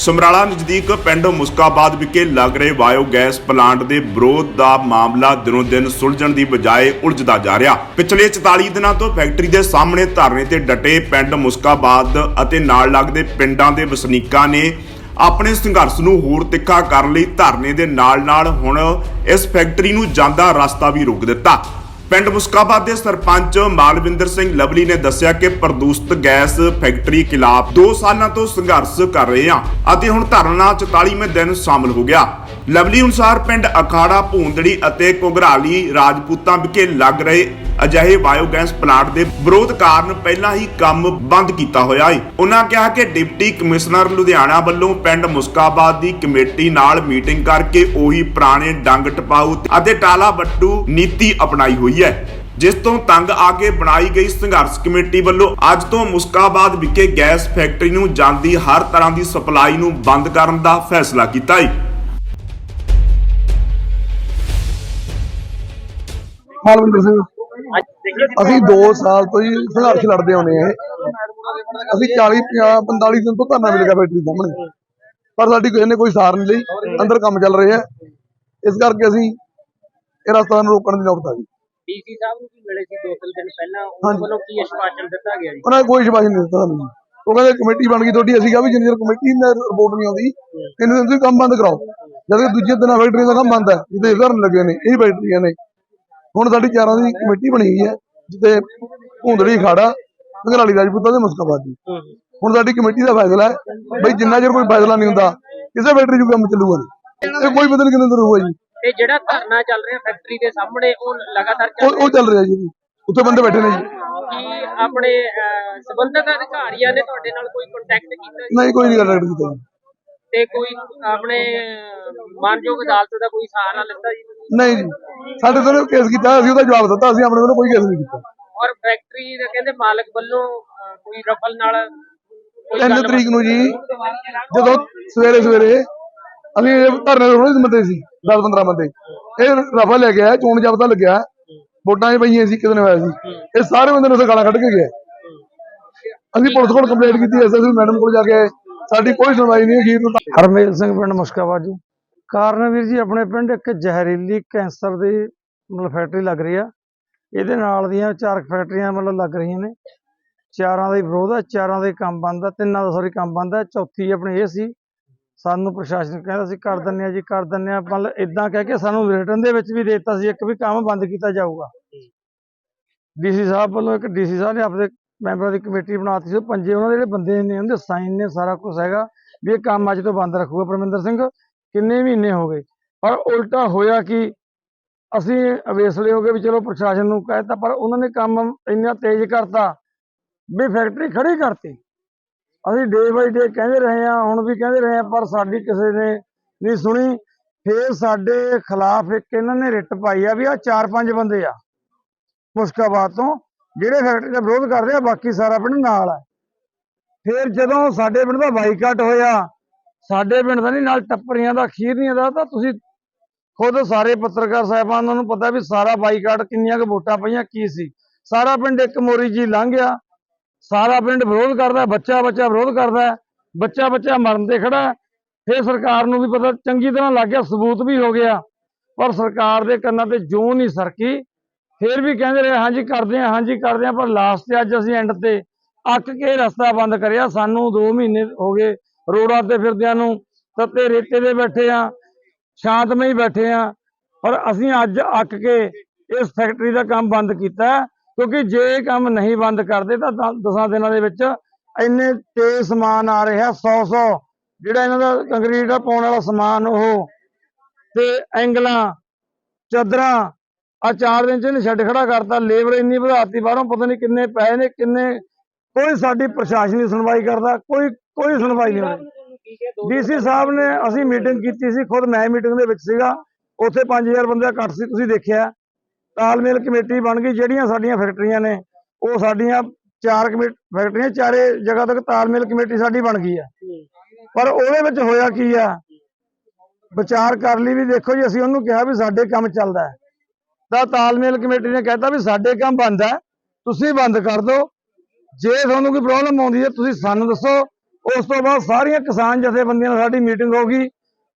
ਸਮਰਾਲਾ ਨਜ਼ਦੀਕ ਪਿੰਡ ਮੁਸਕਾਬਾਦ ਵਿਖੇ ਲੱਗ ਰਹੇ ਬਾਇਓ ਗੈਸ ਪਲਾਂਟ ਦੇ ਵਿਰੋਧ ਦਾ ਮਾਮਲਾ ਦਿਨੋਂ ਦਿਨ ਸੁਲਝਣ ਦੀ ਬਜਾਏ ਉਲਝਦਾ ਜਾ ਰਿਹਾ। ਪਿਛਲੇ 44 ਦਿਨਾਂ ਤੋਂ ਫੈਕਟਰੀ ਦੇ ਸਾਹਮਣੇ ਧਰਨੇ ਤੇ ਡਟੇ ਪਿੰਡ ਮੁਸਕਾਬਾਦ ਅਤੇ ਨਾਲ ਲੱਗਦੇ ਪਿੰਡਾਂ ਦੇ ਵਸਨੀਕਾਂ ਨੇ ਆਪਣੇ ਸੰਘਰਸ਼ ਨੂੰ ਹੋਰ ਤਿੱਖਾ ਕਰਨ ਲਈ ਧਰਨੇ ਦੇ ਨਾਲ-ਨਾਲ ਹੁਣ ਇਸ ਫੈਕਟਰੀ ਨੂੰ ਜਾਂਦਾ ਰਸਤਾ ਵੀ ਰੋਕ ਦਿੱਤਾ। ਪਿੰਡ ਮੁਸਕਾਬਾਦ ਦੇ ਸਰਪੰਚ ਮਾਲਵਿੰਦਰ ਸਿੰਘ ਲਵਲੀ ਨੇ ਦੱਸਿਆ ਕਿ ਪ੍ਰਦੂਸ਼ਿਤ ਗੈਸ ਫੈਕਟਰੀ ਖਿਲਾਫ 2 ਸਾਲਾਂ ਤੋਂ ਸੰਘਰਸ਼ ਕਰ ਰਹੇ ਹਾਂ ਅਤੇ ਹੁਣ ਧਰਨਾ 44ਵੇਂ ਦਿਨ ਸ਼ਾਮਲ ਹੋ ਗਿਆ। ਲਵਲੀ ਅਨੁਸਾਰ ਪਿੰਡ ਅਖਾੜਾ, ਭੂੰਦੜੀ ਅਤੇ ਘੁਗਰਾਲੀ ਰਾਜਪੂਤਾਂ ਵਿਖੇ ਲੱਗ ਰਹੇ ਅਜਿਹੇ ਬਾਇਓਗੈਸ ਪਲਾਂਟ ਦੇ ਵਿਰੋਧ ਕਾਰਨ ਪਹਿਲਾਂ ਹੀ ਕੰਮ ਬੰਦ ਕੀਤਾ ਹੋਇਆ ਹੈ ਉਹਨਾਂ ਕਿਹਾ ਕਿ ਡਿਪਟੀ ਕਮਿਸ਼ਨਰ ਲੁਧਿਆਣਾ ਵੱਲੋਂ ਪਿੰਡ ਮੁਸਕਾਬਾਦ ਦੀ ਕਮੇਟੀ ਨਾਲ ਮੀਟਿੰਗ ਕਰਕੇ ਉਹੀ ਪੁਰਾਣੇ ਡੰਗ ਟਪਾਊ ਅਤੇ ਟਾਲਾ ਬੱਟੂ ਨੀਤੀ ਅਪਣਾਈ ਹੋਈ ਹੈ। ਜਿਸ ਤੋਂ ਤੰਗ ਆ ਕੇ ਬਣਾਈ ਗਈ ਸੰਘਰਸ਼ ਕਮੇਟੀ ਵੱਲੋਂ ਅੱਜ ਤੋਂ ਮੁਸਕਾਬਾਦ ਵਿਖੇ ਗੈਸ ਫੈਕਟਰੀ ਨੂੰ ਜਾਂਦੀ ਹਰ ਤਰ੍ਹਾਂ ਦੀ ਸਪਲਾਈ ਨੂੰ ਬੰਦ ਕਰਨ ਦਾ ਫੈਸਲਾ ਕੀਤਾ ਹੈ ਮਾਲਵਿੰਦਰ ਸਿੰਘ। ਅਸੀਂ 2 ਸਾਲ ਤੋਂ ਹੀ ਸੰਘਰਸ਼ ਲੜਦੇ ਆਉਂਦੇ ਆ ਅਸੀਂ 40 50 45 ਦਿਨ ਤੋਂ ਧਰਨਾ ਮਿਲੇਗਾ ਫੈਕਟਰੀ ਸਾਹਮਣੇ। ਪਰ ਸਾਡੀ ਕਿਸੇ ਨੇ ਕੋਈ ਸਾਰ ਨਹੀਂ ਲਈ। ਅੰਦਰ ਕੰਮ ਚੱਲ ਰਿਹਾ ਹੈ ਇਸ ਕਰਕੇ ਅਸੀਂ ਇਹ ਰਸਤਾ ਨੂੰ ਰੋਕਣ ਦੀ ਨੌਬਤ ਆ ਗਈ। ਡੀਸੀ ਸਾਹਿਬ ਨੂੰ ਵੀ ਮਿਲੇ ਸੀ ਦੋ ਤਿੰਨ ਦਿਨ ਪਹਿਲਾਂ। ਉਹਨਾਂ। ਵੱਲੋਂ ਕੀ ਅਸ਼ਵਾਸਨ ਦਿੱਤਾ ਗਿਆ ਜੀ? ਉਹਨਾਂ ਨੇ ਕੋਈ ਸ਼ਿਕਾਇਤ ਨਹੀਂ ਦਿੱਤਾ ਸਾਨੂੰ। ਉਹ ਕਹਿੰਦੇ ਕਮੇਟੀ ਬਣ ਗਈ ਤੁਹਾਡੀ। ਅਸੀਂ ਕਿਹਾ ਵੀ ਜਿੰਨੀ ਕਮੇਟੀ ਨੇ ਰਿਪੋਰਟ ਨਹੀਂ ਆਉਂਦੀ ਇੰਨੇ ਦਿਨ ਤੁਸੀਂ ਕੰਮ ਬੰਦ ਕਰਾਓ। ਜਦ ਕਿ ਦੂਜੇ ਦਿਨਾਂ ਫੈਕਟਰੀ ਦਾ ਕੰਮ ਬੰਦ ਹੈ ਜਿੱਥੇ ਧਰਨ ਲੱਗੇ ਨੇ ਇਹ ਫੈਕਟਰੀਆਂ ਨੇ। ਹੁਣ ਸਾਡੀ ਚਾਰਾਂ ਦੀ ਕਮੇਟੀ ਬਣੀ ਹੋਈ ਹੈ ਜਿੱਤੇ ਭੁੰਦੜੀ ਖਾੜਾ ਘਰਾਲੀ ਰਾਜਪੂਤਾਂ ਦੇ ਮੁਸਕਾਬਾਦ ਹੁਣ ਸਾਡੀ ਕਮੇਟੀ ਦਾ ਫੈਸਲਾ ਹੈ ਬਈ ਜਿੰਨਾ ਚਿਰ ਕੋਈ ਫੈਸਲਾ ਨਹੀਂ ਹੁੰਦਾ ਕਿਸੇ ਫੈਕਟਰੀ 'ਚ ਕੰਮ ਚੱਲੂਗਾ ਨਹੀਂ। ਇਹ ਕੋਈ ਨਹੀਂ ਕਿੰਨੇ ਦਿਨ ਹੋਊਗਾ ਜੀ। ਤੇ ਜਿਹੜਾ ਧਰਨਾ ਚੱਲ ਰਿਹਾ ਫੈਕਟਰੀ ਦੇ ਸਾਹਮਣੇ ਉਹ ਲਗਾਤਾਰ ਚੱਲ ਉਹ ਉਹ ਚੱਲ ਰਿਹਾ ਜੀ। ਉੱਥੇ ਬੰਦੇ ਬੈਠੇ ਨੇ ਜੀ। ਕੀ ਆਪਣੇ ਸੰਬੰਧਿਤ ਅਧਿਕਾਰੀਆਂ ਨੇ ਤੁਹਾਡੇ ਨਾਲ ਕੋਈ ਕੰਟੈਕਟ ਕੀਤਾ ਨਹੀਂ ਕੋਈ ਨਹੀਂ ਗੱਲ ਕੀਤਾ ਤੇ ਕੋਈ ਆਪਣੇ ਮਾਨਯੋਗ ਅਦਾਲਤ ਦਾ ਕੋਈ ਸਹਾਰਾ ਲਿੱਤਾ ਜੀ? ਨਹੀਂ ਜੀ। ਸਾਡੇ ਤੋਂ ਕੇਸ ਕੀਤਾ ਅਸੀਂ ਉਹਦਾ ਜਵਾਬ ਦਿੱਤਾ ਅਸੀਂ ਆਪਣੇ ਵੱਲੋਂ ਕੋਈ ਕੇਸ ਨਹੀਂ ਕੀਤਾ। ਔਰ ਫੈਕਟਰੀ ਦੇ ਕਹਿੰਦੇ ਮਾਲਕ ਵੱਲੋਂ ਅਹ, ਕੋਈ ਰਫਲ ਨਾਲ ਕੋਈ ਤਿੰਨ ਗੱਲਬਾਤ- ਤਰੀਕ ਨੂੰ ਜੀ ਜਦੋਂ ਸਵੇਰੇ ਸਵੇਰੇ ਅਸੀਂ ਇਹ ਧਰਨੇ ਦੇ ਰੋਜ਼ ਬੰਦੇ ਸੀ 10 15 ਬੰਦੇ। ਇਹ ਰਫਾ ਲੈ ਕੇ ਆਇਆ ਚੋਣ ਜਾਬਤਾ ਲੱਗਿਆ ਵੋਟਾਂ 'ਚ ਪਈਆਂ ਸੀ ਕਿਤੇ ਨੇ ਹੋਇਆ ਸੀ। ਇਹ ਸਾਰੇ ਬੰਦੇ ਨੂੰ ਉੱਥੇ ਗਾਲਾਂ ਕੱਢ ਕੇ ਗਏ। ਅਸੀਂ ਪੁਲਿਸ ਕੋਲ ਕੰਪਲੇਂਟ ਕੀਤੀ ਐਸਐਸਪੀ ਮੈਡਮ ਕੋਲ ਜਾ ਕੇ ਸਾਡੀ ਕੋਈ ਸੁਣਵਾਈ ਨਹੀਂ ਅਖੀਰ ਨੂੰ ਹਰਮੇਲ ਸਿੰਘ ਪਿੰਡ ਮੁਸ਼ਕਾਬਾਦ ਜੀ। ਕਾਰਨ ਵੀਰ ਜੀ, ਆਪਣੇ ਪਿੰਡ ਇੱਕ ਜ਼ਹਿਰੀਲੀ ਕੈਂਸਰ ਦੀ ਮਤਲਬ ਫੈਕਟਰੀ ਲੱਗ ਰਹੀ ਆ। ਇਹਦੇ ਨਾਲ ਦੀਆਂ ਚਾਰ ਫੈਕਟਰੀਆਂ ਮਤਲਬ ਲੱਗ ਰਹੀਆਂ ਨੇ। ਚਾਰਾਂ ਦਾ ਹੀ ਵਿਰੋਧ ਆ, ਚਾਰਾਂ ਦੇ ਕੰਮ ਬੰਦ ਆ, ਤਿੰਨਾਂ ਦਾ ਸੌਰੀ ਕੰਮ ਬੰਦ ਆ। ਚੌਥੀ ਆਪਣੇ ਇਹ ਸੀ, ਸਾਨੂੰ ਪ੍ਰਸ਼ਾਸਨ ਕਹਿੰਦਾ ਸੀ, ਕਰ ਦਿੰਨੇ ਆ ਜੀ, ਕਰ ਦਿੰਨੇ ਆ। ਮਤਲਬ ਇਦਾਂ ਕਹਿ ਕੇ ਸਾਨੂੰ ਰਿਟਰਨ ਦੇ ਵਿੱਚ ਵੀ ਦੇ ਦਿੱਤਾ ਸੀ, ਇੱਕ ਵੀ ਕੰਮ ਬੰਦ ਕੀਤਾ ਜਾਊਗਾ। ਡੀਸੀ ਸਾਹਿਬ ਵੱਲੋਂ ਇੱਕ ਡੀਸੀ ਸਾਹਿਬ ਨੇ ਆਪਣੇ ਮੈਂਬਰਾਂ ਦੀ ਕਮੇਟੀ ਬਣਾਤੀ ਸੀ, ਉਹ ਪੰਜੇ ਉਹਨਾਂ ਦੇ ਜਿਹੜੇ ਬੰਦੇ ਨੇ, ਉਹਦੇ ਸਾਈਨ ਨੇ, ਸਾਰਾ ਕੁਝ ਹੈਗਾ, ਵੀ ਇਹ ਕੰਮ ਅੱਜ ਤੋਂ ਬੰਦ ਰੱਖੂਗਾ ਪਰਮਿੰਦਰ ਸਿੰਘ। ਕਿੰਨੇ ਮਹੀਨੇ ਹੋ ਗਏ। ਪਰ ਉਲਟਾ ਹੋਇਆ ਕਿ ਅਸੀਂ ਅਵੇਸਲੇ ਹੋ ਗਏ ਵੀ ਚਲੋ ਪ੍ਰਸ਼ਾਸਨ ਨੂੰ ਕਹਿਤਾ ਪਰ ਉਹਨਾਂ ਨੇ ਕੰਮ ਇੰਨਾ ਤੇਜ਼ ਕਰਤਾ, ਵੀ ਫੈਕਟਰੀ ਖੜੀ ਕਰਤੀ। ਅਸੀਂ ਡੇ ਬਾਈ ਡੇ ਕਹਿੰਦੇ ਰਹੇ ਆ ਹੁਣ ਵੀ ਕਹਿੰਦੇ ਰਹੇ ਆ ਪਰ ਸਾਡੀ ਕਿਸੇ ਨੇ ਨਹੀਂ ਸੁਣੀ। ਫੇਰ ਸਾਡੇ ਖਿਲਾਫ ਇੱਕ ਇਹਨਾਂ ਨੇ ਰਿਟ ਪਾਈ ਆ ਵੀ ਆ ਚਾਰ ਪੰਜ ਬੰਦੇ ਆ, ਮੁਸ਼ਕਾਬਾਦ ਤੋਂ, ਜਿਹੜੇ ਫੈਕਟਰੀ ਦਾ ਵਿਰੋਧ ਕਰਦੇ ਆ, ਬਾਕੀ ਸਾਰਾ ਪਿੰਡ ਨਾਲ ਆ। ਫੇਰ ਜਦੋਂ ਸਾਡੇ ਪਿੰਡ ਦਾ ਬਾਈਕਾਟ ਹੋਇਆ ਸਾਡੇ ਪਿੰਡ ਦਾ ਨਹੀਂ, ਨਾਲ ਟੱਪਰੀਆਂ ਦਾ, ਖੀਰਨੀਆਂ ਦਾ, ਤਾਂ ਤੁਸੀਂ ਖੁਦ ਸਾਰੇ ਪੱਤਰਕਾਰ ਸਾਹਿਬਾਨਾਂ ਨੂੰ ਪਤਾ ਵੀ ਸਾਰਾ ਬਾਈਕਾਟ ਕਿੰਨੀਆਂ ਕੁ ਵੋਟਾਂ ਪਈਆਂ, ਕੀ ਸੀ। ਸਾਰਾ ਪਿੰਡ ਇੱਕ ਮੋਰੀ ਜੀ ਲੰਘ ਗਿਆ ਸਾਰਾ ਪਿੰਡ ਵਿਰੋਧ ਕਰਦਾ ਬੱਚਾ ਬੱਚਾ ਵਿਰੋਧ ਕਰਦਾ ਬੱਚਾ ਬੱਚਾ ਮਰਨ ਤੇ ਖੜਾ। ਫਿਰ ਸਰਕਾਰ ਨੂੰ ਵੀ ਪਤਾ, ਚੰਗੀ ਤਰ੍ਹਾਂ ਲੱਗ ਗਿਆ, ਸਬੂਤ ਵੀ ਹੋ ਗਿਆ। ਪਰ ਸਰਕਾਰ ਦੇ ਕੰਨਾਂ ਤੇ ਜੂੰ ਨਹੀਂ ਸਰਕੀ। ਫਿਰ ਵੀ ਕਹਿੰਦੇ ਰਹੇ, ਹਾਂਜੀ ਕਰਦੇ ਆ ਹਾਂਜੀ ਕਰਦੇ ਆ ਪਰ ਲਾਸਟ ਤੇ ਅੱਜ ਅਸੀਂ ਐਂਡ ਤੇ ਅੱਕ ਕੇ ਰਸਤਾ ਬੰਦ ਕਰਿਆ। ਸਾਨੂੰ 2 ਮਹੀਨੇ ਹੋ ਗਏ ਰੋਡਾਂ ਤੇ ਫਿਰਦਿਆਂ ਨੂੰ ਤੱਤੇ ਰੇਤੇ ਦੇ ਬੈਠੇ ਆ ਸ਼ਾਂਤਮਈ ਬੈਠੇ ਆ। ਪਰ ਅਸੀਂ ਅੱਜ ਅੱਕ ਕੇ ਇਸ ਫੈਕਟਰੀ ਦਾ ਕੰਮ ਬੰਦ ਕੀਤਾ ਕਿਉਂਕਿ ਜੇ ਇਹ ਕੰਮ ਨਹੀਂ ਬੰਦ ਕਰਦੇ ਤਾਂ 10 ਦਿਨਾਂ ਦੇ ਵਿੱਚ ਇੰਨੇ ਤੇਜ਼ ਸਮਾਨ ਆ ਰਿਹਾ 100 100 ਜਿਹੜਾ ਇਹਨਾਂ ਦਾ ਕੰਕਰੀਟ ਦਾ ਪਾਉਣ ਵਾਲਾ ਸਮਾਨ ਉਹ ਤੇ ਐਂਗਲਾਂ, ਚਾਦਰਾਂ ਆ ਚਾਰ ਦਿਨ ਚ ਇਹਨੇ ਛੱਡ ਖੜਾ ਕਰਤਾ, ਲੇਬਰ ਇੰਨੀ ਵਧਾਤੀ ਬਾਹਰੋਂ ਪਤਾ ਨਹੀਂ ਕਿੰਨੇ ਪੈਸੇ ਨੇ, ਕਿੰਨੇ, ਕੋਈ ਸਾਡੀ ਪ੍ਰਸ਼ਾਸਨ ਦੀ ਸੁਣਵਾਈ ਕਰਦਾ, ਕੋਈ ਕੋਈ ਸੁਣਵਾਈ ਨਹੀਂ ਹੋ ਡੀਸੀ ਸਾਹਿਬ ਨੇ ਅਸੀਂ ਮੀਟਿੰਗ ਕੀਤੀ ਸੀ, ਖੁਦ ਮੈਂ ਮੀਟਿੰਗ ਦੇ ਵਿੱਚ ਸੀਗਾ। ਉੱਥੇ 5000 ਬੰਦੇ ਦਾ ਘੱਟ ਸੀ, ਤੁਸੀਂ ਦੇਖਿਆ। ਤਾਲਮੇਲ ਕਮੇਟੀ ਬਣ ਗਈ, ਜਿਹੜੀਆਂ ਸਾਡੀਆਂ ਫੈਕਟਰੀਆਂ ਨੇ, ਉਹ ਸਾਡੀਆਂ ਚਾਰ ਫੈਕਟਰੀਆਂ ਚਾਰੇ ਜਗ੍ਹਾ ਤੱਕ ਤਾਲਮੇਲ ਕਮੇਟੀ ਸਾਡੀ ਬਣ ਗਈ ਆ। ਪਰ ਉਹਦੇ ਵਿੱਚ ਹੋਇਆ ਕੀ ਆ? ਵਿਚਾਰ ਕਰ ਲਈ ਵੀ ਦੇਖੋ ਜੀ, ਅਸੀਂ ਉਹਨੂੰ ਕਿਹਾ ਵੀ ਸਾਡੇ ਕੰਮ ਚੱਲਦਾ ਹੈ। ਤਾਂ ਤਾਲਮੇਲ ਕਮੇਟੀ ਨੇ ਕਹਿਤਾ ਵੀ ਸਾਡੇ ਕੰਮ ਬੰਦ ਹੈ, ਤੁਸੀਂ ਬੰਦ ਕਰ ਦਿਓ। ਜੇ ਤੁਹਾਨੂੰ ਕੋਈ ਪ੍ਰੋਬਲਮ ਆਉਂਦੀ ਹੈ, ਤੁਸੀਂ ਸਾਨੂੰ ਦੱਸੋ। ਉਸ ਤੋਂ ਬਾਅਦ ਸਾਰੀਆਂ ਕਿਸਾਨ ਜਥੇਬੰਦੀਆਂ ਨਾਲ ਸਾਡੀ ਮੀਟਿੰਗ ਹੋ ਗਈ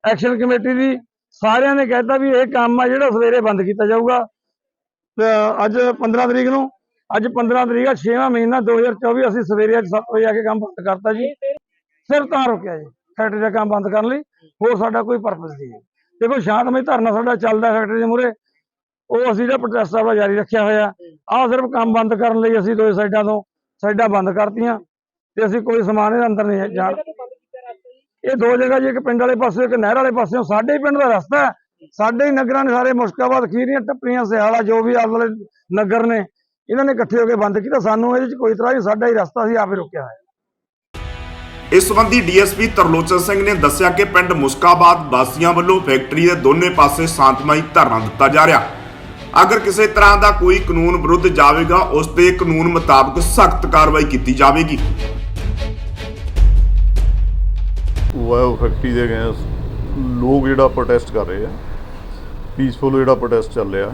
ਐਕਸ਼ਨ ਕਮੇਟੀ ਦੀ, ਸਾਰਿਆਂ ਨੇ ਕਹਿਤਾ ਵੀ ਇਹ ਕੰਮ ਆ ਜਿਹੜਾ ਸਵੇਰੇ ਬੰਦ ਕੀਤਾ ਜਾਊਗਾ। ਤੇ ਅੱਜ 15 ਤਰੀਕ ਨੂੰ, ਅੱਜ 15 ਤਰੀਕ ਆ 6ਵਾਂ ਮਹੀਨਾ 2024 ਅਸੀਂ ਸਵੇਰੇ ਅੱਜ 7 ਵਜੇ ਆ ਕੇ ਕੰਮ ਬੰਦ ਕਰਤਾ ਜੀ। ਸਿਰ ਤਾਂ ਰੁਕਿਆ ਜੀ, ਫੈਕਟਰੀ ਦਾ ਕੰਮ ਬੰਦ ਕਰਨ ਲਈ, ਹੋਰ ਸਾਡਾ ਕੋਈ ਪਰਪਸ ਨਹੀਂ ਹੈ। ਦੇਖੋ ਸ਼ਾਂਤਮਈ ਧਰਨਾ ਸਾਡਾ ਚੱਲਦਾ ਫੈਕਟਰੀ ਦੇ ਮੂਹਰੇ, ਉਹ ਅਸੀਂ ਜਿਹੜਾ ਪ੍ਰੋਟੈਸਟ ਆਪਣਾ ਜਾਰੀ ਰੱਖਿਆ ਹੋਇਆ, ਆਹ ਸਿਰਫ ਕੰਮ ਬੰਦ ਕਰਨ ਲਈ ਅਸੀਂ ਦੋਏ ਸਾਈਡਾਂ ਤੋਂ ਸਾਈਡਾਂ ਬੰਦ ਕਰਤੀਆਂ। ਤੇ ਅਸੀਂ ਕੋਈ ਸਮਾਨ ਇਹਦੇ ਅੰਦਰ ਨਹੀਂ ਜਾਣ ਇਹ ਦੋ ਜਗ੍ਹਾ ਜੀ ਇੱਕ ਪਿੰਡ ਵਾਲੇ ਪਾਸੇ ਇੱਕ ਨਹਿਰ ਵਾਲੇ ਪਾਸੇ ਸਾਡੇ ਹੀ ਪਿੰਡ ਦਾ ਰਸਤਾ ਹੈ। ਸਾਡੇ ਹੀ ਨਗਰਾਂ ਨੇ ਸਾਰੇ ਮੁਸ਼ਕਾਬਾਦ ਖੀਰੀਆਂ ਟੱਪਰੀਆਂ ਸਿਆਲਾ ਜੋ ਵੀ ਆਲੇ ਨਗਰ ਨੇ ਇਹਨਾਂ ਨੇ ਇਕੱਠੇ ਹੋ ਕੇ ਬੰਦ ਕੀਤਾ। ਸਾਨੂੰ ਇਹਦੇ ਚ ਕੋਈ ਤਰ੍ਹਾਂ ਨਹੀਂ ਸਾਡਾ ਹੀ ਰਸਤਾ ਸੀ ਆਪੇ ਰੁਕਿਆ ਹੋਇਆ। ਇਸ ਸੰਬੰਧੀ ਡੀਐਸਪੀ ਤਰਲੋਚਨ ਸਿੰਘ ਨੇ ਦੱਸਿਆ ਕਿ ਪਿੰਡ ਮੁਸਕਾਬਾਦ ਵਾਸੀਆਂ ਵੱਲੋਂ ਫੈਕਟਰੀ ਦੇ ਦੋਨੇ ਪਾਸੇ ਸ਼ਾਂਤਮਈ ਧਰਨਾ ਦਿੱਤਾ ਜਾ ਰਿਹਾ। ਅਗਰ ਕਿਸੇ ਤਰ੍ਹਾਂ ਦਾ ਕੋਈ ਕਾਨੂੰਨ ਵਿਰੁੱਧ ਜਾਵੇਗਾ ਉਸ ਤੇ ਕਾਨੂੰਨ ਮੁਤਾਬਕ ਸਖਤ ਕਾਰਵਾਈ ਕੀਤੀ ਜਾਵੇਗੀ। ਵਾਇਓ ਫੈਕਟਰੀ ਦੇ ਅਗੇਂਸਟ ਲੋਕ ਜਿਹੜਾ ਪ੍ਰੋਟੈਸਟ ਕਰ ਰਹੇ ਆ ਪੀਸਫੁਲ ਜਿਹੜਾ ਪ੍ਰੋਟੈਸਟ ਚੱਲ ਰਿਹਾ।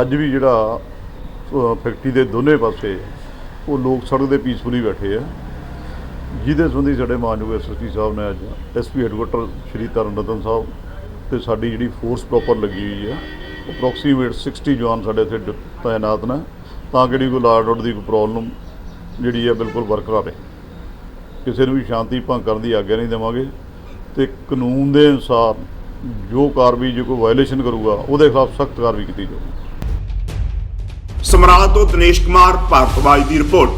ਅੱਜ ਵੀ ਜਿਹੜਾ ਫੈਕਟਰੀ ਦੇ ਦੋਨੇ ਪਾਸੇ ਉਹ ਲੋਕ ਸੜਕ ਦੇ ਪੀਸਫੁਲੀ ਬੈਠੇ ਆ। ਜਿਹਦੇ ਸੰਬੰਧੀ ਸਾਡੇ ਮਾਨਯੋਗ ਐਸਐਸਪੀ ਸਾਹਿਬ ਨੇ ਅੱਜ ਐਸਪੀ ਹੈਡਕੁਆਟਰ ਸ਼੍ਰੀ ਤਰਨਰਤਨ ਸਾਹਿਬ ਤੇ ਸਾਡੀ ਜਿਹੜੀ ਫੋਰਸ ਪ੍ਰੋਪਰ ਲੱਗੀ ਹੋਈ ਆ ਅਪਰੋਕਸੀਮੇਟ 60 ਜਵਾਨ ਸਾਡੇ ਇੱਥੇ ਤਾਇਨਾਤ ਨੇ, ਤਾਂ ਕਿ ਜਿਹੜੀ ਕੋਈ ਲਾਰਡ ਆਰਡਰ ਦੀ ਕੋਈ ਪ੍ਰੋਬਲਮ ਜਿਹੜੀ ਆ, ਬਿਲਕੁਲ ਬਰਕਰਾਰ ਰਹੇ ਕਿਸੇ ਨੂੰ ਵੀ ਸ਼ਾਂਤੀ ਭੰਗ ਕਰਨ ਦੀ ਆਗਿਆ ਨਹੀਂ ਦੇਵਾਂਗੇ ਤੇ ਕਾਨੂੰਨ ਦੇ ਅਨੁਸਾਰ ਜੋ ਕਾਰਵਾਈ, ਜੇ ਕੋਈ ਵਾਇਲੇਸ਼ਨ ਕਰੂਗਾ, ਉਹਦੇ ਖਿਲਾਫ ਸਖਤ ਕਾਰਵਾਈ ਕੀਤੀ ਜਾਊਗੀ। ਸਮਰਾਲਾ ਤੋਂ ਦਿਨੇਸ਼ ਕੁਮਾਰ ਭਾਰਤਵਾਜ ਦੀ ਰਿਪੋਰਟ।